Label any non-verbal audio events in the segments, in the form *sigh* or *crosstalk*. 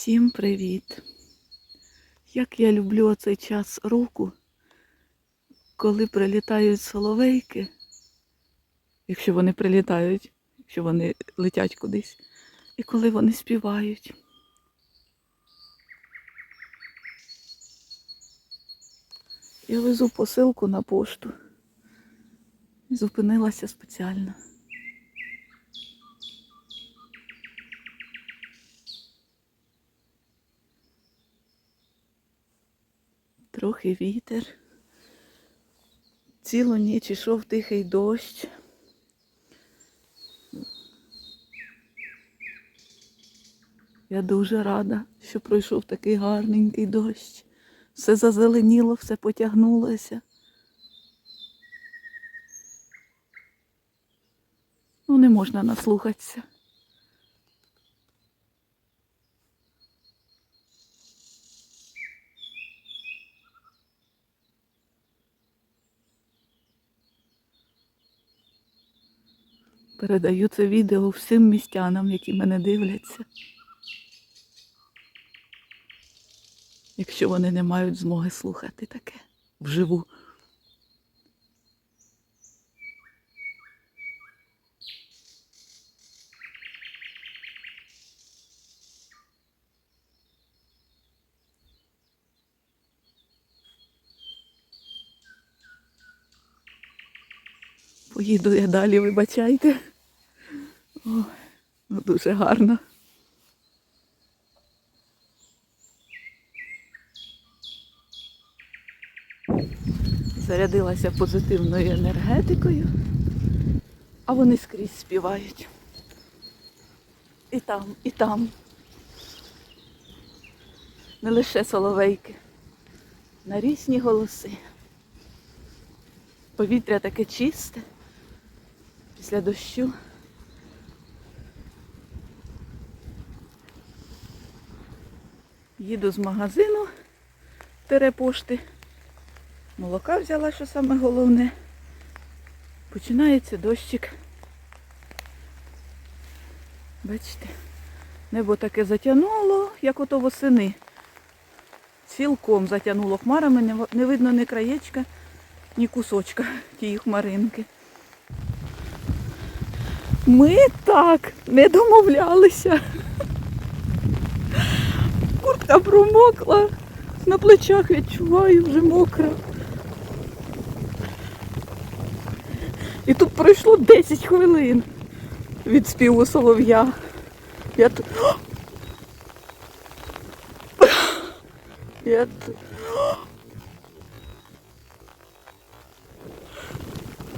Всім привіт! Як я люблю оцей час року, коли прилітають соловейки, якщо вони прилітають, якщо вони летять кудись, і коли вони співають. Я везу посилку на пошту. І Зупинилася спеціально. Трохи вітер. Цілу ніч ішов тихий дощ. Я дуже рада, що пройшов такий гарненький дощ. Все зазеленіло, все потягнулося. Ну, не можна наслухатися. Передаю це відео всім містянам, які мене дивляться. Якщо вони не мають змоги слухати таке вживу. Поїду я далі, вибачайте. Ой, ну дуже гарно. Зарядилася позитивною енергетикою, а вони скрізь співають. І там, і там. Не лише соловейки, на різні голоси. Повітря таке чисте після дощу. Їду з магазину терепошти. Молока взяла, що саме головне. Починається дощик. Бачите, небо таке затягнуло, як ото восени. Цілком затягнуло хмарами, не видно ні краєчка, ні кусочка *laughs* тієї хмаринки. Ми так не домовлялися. Куртка промокла, на плечах відчуваю, вже мокра. І тут пройшло 10 хвилин від співу солов'я. Я тут... Я тут...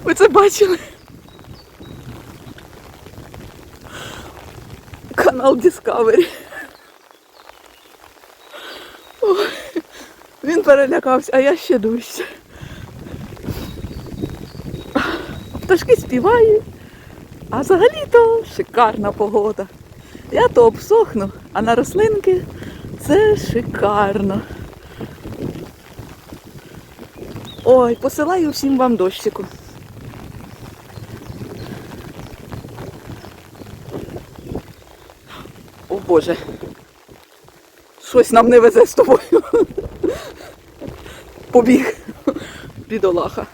Ви це бачили? Канал Discovery. Він перелякався, а я ще дужче. Пташки співають, а взагалі-то шикарна погода. Я то обсохну, а на рослинки це шикарно. Ой, посилаю всім вам дощику. О Боже. Щось нам не везе з тобою. Побіг. Бідолаха.